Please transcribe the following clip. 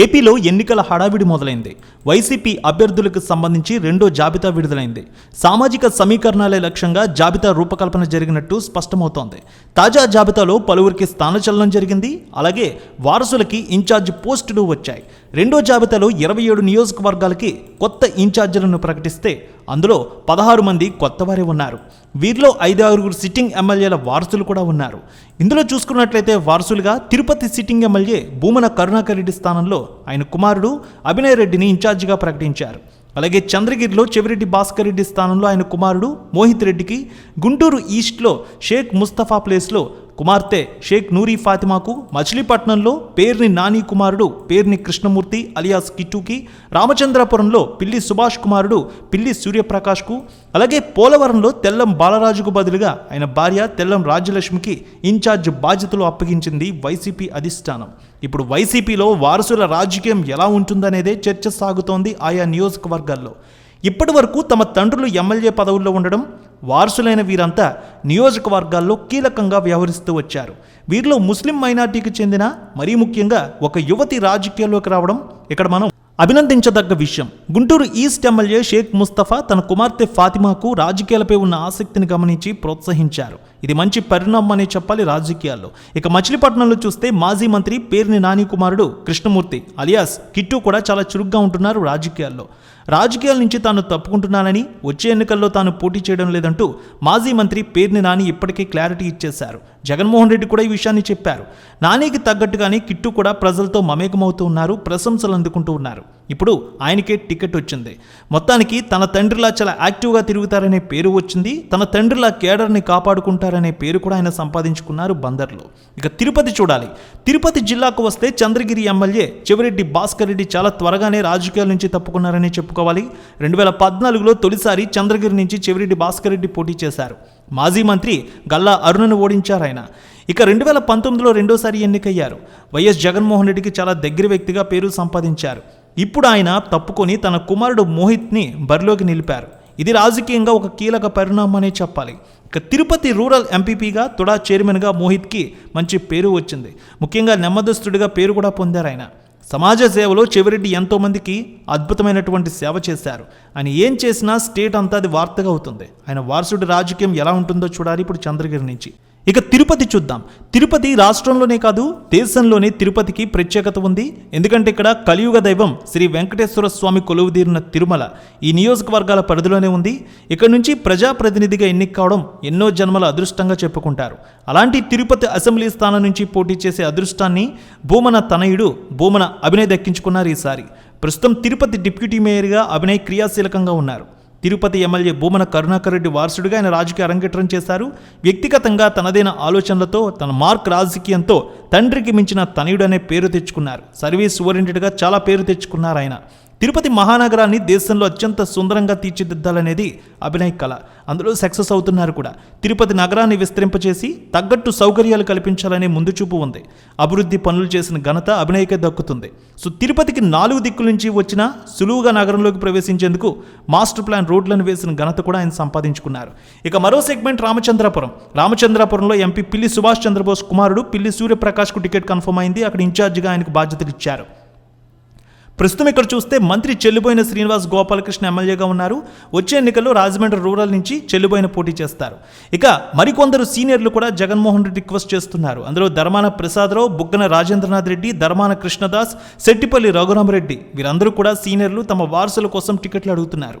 ఏపీలో ఎన్నికల హడావిడి మొదలైంది. వైసీపీ అభ్యర్థులకు సంబంధించి రెండో జాబితా విడుదలైంది. సామాజిక సమీకరణాలే లక్ష్యంగా జాబితా రూపకల్పన జరిగినట్టు స్పష్టమవుతోంది. తాజా జాబితాలో పలువురికి స్థానచలనం జరిగింది. అలాగే వారసులకి ఇన్ఛార్జ్ పోస్టులు వచ్చాయి. రెండో జాబితాలో ఇరవై ఏడు నియోజకవర్గాలకి కొత్త ఇన్ఛార్జీలను ప్రకటిస్తే అందులో పదహారు మంది కొత్తవారే ఉన్నారు. వీరిలో ఐదు ఆరుగురు సిట్టింగ్ ఎమ్మెల్యేల వారసులు కూడా ఉన్నారు. ఇందులో చూసుకున్నట్లయితే వారసులుగా తిరుపతి సిట్టింగ్ ఎమ్మెల్యే భూమన కరుణాకర్ రెడ్డి స్థానంలో ఆయన కుమారుడు అభినయ్ రెడ్డిని ఇన్ఛార్జిగా ప్రకటించారు. అలాగే చంద్రగిరిలో చెవిరెడ్డి భాస్కర్ రెడ్డి స్థానంలో ఆయన కుమారుడు మోహిత్ రెడ్డికి గుంటూరు ఈస్ట్లో షేక్ ముస్తఫా ప్లేస్లో కుమార్తె షేక్ నూరి ఫాతిమాకు మచిలీపట్నంలో పేర్ని నాని కుమారుడు పేర్ని కృష్ణమూర్తి అలియాస్ కిట్టుకి రామచంద్రపురంలో పిల్లి సుభాష్ కుమారుడు పిల్లి సూర్యప్రకాష్కు అలాగే పోలవరంలో తెల్లం బాలరాజుకు బదులుగా ఆయన భార్య తెల్లం రాజ్యలక్ష్మికి ఇన్ఛార్జ్ బాధ్యతలు అప్పగించింది వైసీపీ అధిష్టానం. ఇప్పుడు వైసీపీలో వారసుల రాజకీయం ఎలా ఉంటుందనేదే చర్చ సాగుతోంది ఆయా నియోజకవర్గాల్లో. ఇప్పటి వరకు తమ తండ్రులు ఎమ్మెల్యే పదవుల్లో ఉండడం వారసులైన వీరంతా నియోజకవర్గాల్లో కీలకంగా వ్యవహరిస్తూ వచ్చారు. వీరిలో ముస్లిం మైనార్టీకి చెందిన మరీ ముఖ్యంగా ఒక యువతి రాజకీయాల్లోకి రావడం ఇక్కడ మనం అభినందించదగ్గ విషయం. గుంటూరు ఈస్ట్ ఎమ్మెల్యే షేక్ ముస్తఫా తన కుమార్తె ఫాతిమాకు రాజకీయాలపై ఉన్న ఆసక్తిని గమనించి ప్రోత్సహించారు. ఇది మంచి పరిణామం అనే చెప్పాలి రాజకీయాల్లో. ఇక మచిలీపట్నంలో చూస్తే మాజీ మంత్రి పేర్ని నాని కుమారుడు కృష్ణమూర్తి అలియాస్ కిట్టు కూడా చాలా చురుగ్గా ఉంటున్నారు రాజకీయాల్లో. రాజకీయాల నుంచి తాను తప్పుకుంటున్నానని వచ్చే ఎన్నికల్లో తాను పోటీ చేయడం లేదంటూ మాజీ మంత్రి పేర్ని నాని ఇప్పటికే క్లారిటీ ఇచ్చేశారు. జగన్మోహన్ రెడ్డి కూడా ఈ విషయాన్ని చెప్పారు. నానికి తగ్గట్టుగానే కిట్టు కూడా ప్రజలతో మమేకమవుతూ ఉన్నారు ప్రశంసలు అందుకుంటూ ఉన్నారు. ఇప్పుడు ఆయనకే టికెట్ వచ్చింది. మొత్తానికి తన తండ్రిలా చాలా యాక్టివ్గా తిరుగుతారనే పేరు వచ్చింది. తన తండ్రిలా కేడర్ని కాపాడుకుంటారనే పేరు కూడా ఆయన సంపాదించుకున్నారు బందర్లో. ఇక తిరుపతి చూడాలి. తిరుపతి జిల్లాకు వస్తే చంద్రగిరి ఎమ్మెల్యే చెవిరెడ్డి భాస్కర్ రెడ్డి చాలా త్వరగానే రాజకీయాల నుంచి తప్పుకున్నారని చెప్పుకోవాలి. రెండు వేల పద్నాలుగులో తొలిసారి చంద్రగిరి నుంచి చెవిరెడ్డి భాస్కర్ రెడ్డి పోటీ చేశారు. మాజీ మంత్రి గల్లా అరుణను ఓడించారు ఆయన. ఇక రెండు వేల పంతొమ్మిదిలో రెండోసారి ఎన్నికయ్యారు. వైఎస్ జగన్మోహన్ రెడ్డికి చాలా దగ్గర వ్యక్తిగా పేరు సంపాదించారు. ఇప్పుడు ఆయన తప్పుకొని తన కుమారుడు మోహిత్ని బరిలోకి నిలిపారు. ఇది రాజకీయంగా ఒక కీలక పరిణామం అనే చెప్పాలి. ఇక తిరుపతి రూరల్ ఎంపీపీగా తుడా చైర్మన్గా మోహిత్కి మంచి పేరు వచ్చింది. ముఖ్యంగా నెమ్మదస్తుడిగా పేరు కూడా పొందారు ఆయన. సమాజ సేవలో చెవిరెడ్డి ఎంతోమందికి అద్భుతమైనటువంటి సేవ చేశారు. ఆయన ఏం చేసినా స్టేట్ అంతా అది వార్తగా అవుతుంది. ఆయన వారసుడి రాజకీయం ఎలా ఉంటుందో చూడాలి ఇప్పుడు చంద్రగిరి నుంచి. ఇక తిరుపతి చూద్దాం. తిరుపతి రాష్ట్రంలోనే కాదు దేశంలోనే తిరుపతికి ప్రత్యేకత ఉంది. ఎందుకంటే ఇక్కడ కలియుగ దైవం శ్రీ వెంకటేశ్వర స్వామి కొలువుదీరిన తిరుమల ఈ నియోజకవర్గాల పరిధిలోనే ఉంది. ఇక్కడ నుంచి ప్రజాప్రతినిధిగా ఎన్నిక కావడం ఎన్నో జన్మల అదృష్టంగా చెప్పుకుంటారు. అలాంటి తిరుపతి అసెంబ్లీ స్థానం నుంచి పోటీ చేసే అదృష్టాన్ని భూమన తనయుడు భూమన అభినయ్ దక్కించుకున్నారు ఈసారి. ప్రస్తుతం తిరుపతి డిప్యూటీ మేయర్గా అభినయ్ క్రియాశీలకంగా ఉన్నారు. తిరుపతి ఎమ్మెల్యే భూమన కరుణాకర్ రెడ్డి వారసుడిగా ఆయన రాజకీయ అరంగేట్రం చేశారు. వ్యక్తిగతంగా తనదైన ఆలోచనలతో తన మార్క్ రాజకీయంతో తండ్రికి మించిన తనయుడనే పేరు తెచ్చుకున్నారు. సర్వీస్ ఓరియంటెడ్గా చాలా పేరు తెచ్చుకున్నారు ఆయన. తిరుపతి మహానగరాన్ని దేశంలో అత్యంత సుందరంగా తీర్చిదిద్దాలనేది అభినయ్ కళ. అందులో సక్సెస్ అవుతున్నారు కూడా. తిరుపతి నగరాన్ని విస్తరింపచేసి తగ్గట్టు సౌకర్యాలు కల్పించాలనే ముందు చూపు ఉంది. అభివృద్ధి పనులు చేసిన ఘనత అభినయకే దక్కుతుంది. సో తిరుపతికి నాలుగు దిక్కుల నుంచి వచ్చిన సులువుగా నగరంలోకి ప్రవేశించేందుకు మాస్టర్ ప్లాన్ రోడ్లను వేసిన ఘనత కూడా ఆయన సంపాదించుకున్నారు. ఇక మరో సెగ్మెంట్ రామచంద్రపురం. రామచంద్రపురంలో ఎంపీ పిల్లి సుభాష్ చంద్రబోస్ కుమారుడు పిల్లి సూర్యప్రకాష్కు టికెట్ కన్ఫర్మ్ అయింది. అక్కడ ఇన్ఛార్జిగా ఆయనకు బాధ్యతలు ఇచ్చారు. ప్రస్తుతం ఇక్కడ చూస్తే మంత్రి చెల్లిపోయిన శ్రీనివాస్ గోపాలకృష్ణ ఎమ్మెల్యేగా ఉన్నారు. వచ్చే ఎన్నికల్లో రాజమండ్రి రూరల్ నుంచి చెల్లిపోయిన పోటీ చేస్తారు. ఇక మరికొందరు సీనియర్లు కూడా జగన్మోహన్ రెడ్డి రిక్వెస్ట్ చేస్తున్నారు. అందులో ధర్మాన ప్రసాదరావు బుగ్గన రాజేంద్రనాథ్ రెడ్డి ధర్మాన కృష్ణదాస్ శెట్టిపల్లి రఘురామరెడ్డి వీరందరూ కూడా సీనియర్లు తమ వారసుల కోసం టికెట్లు అడుగుతున్నారు.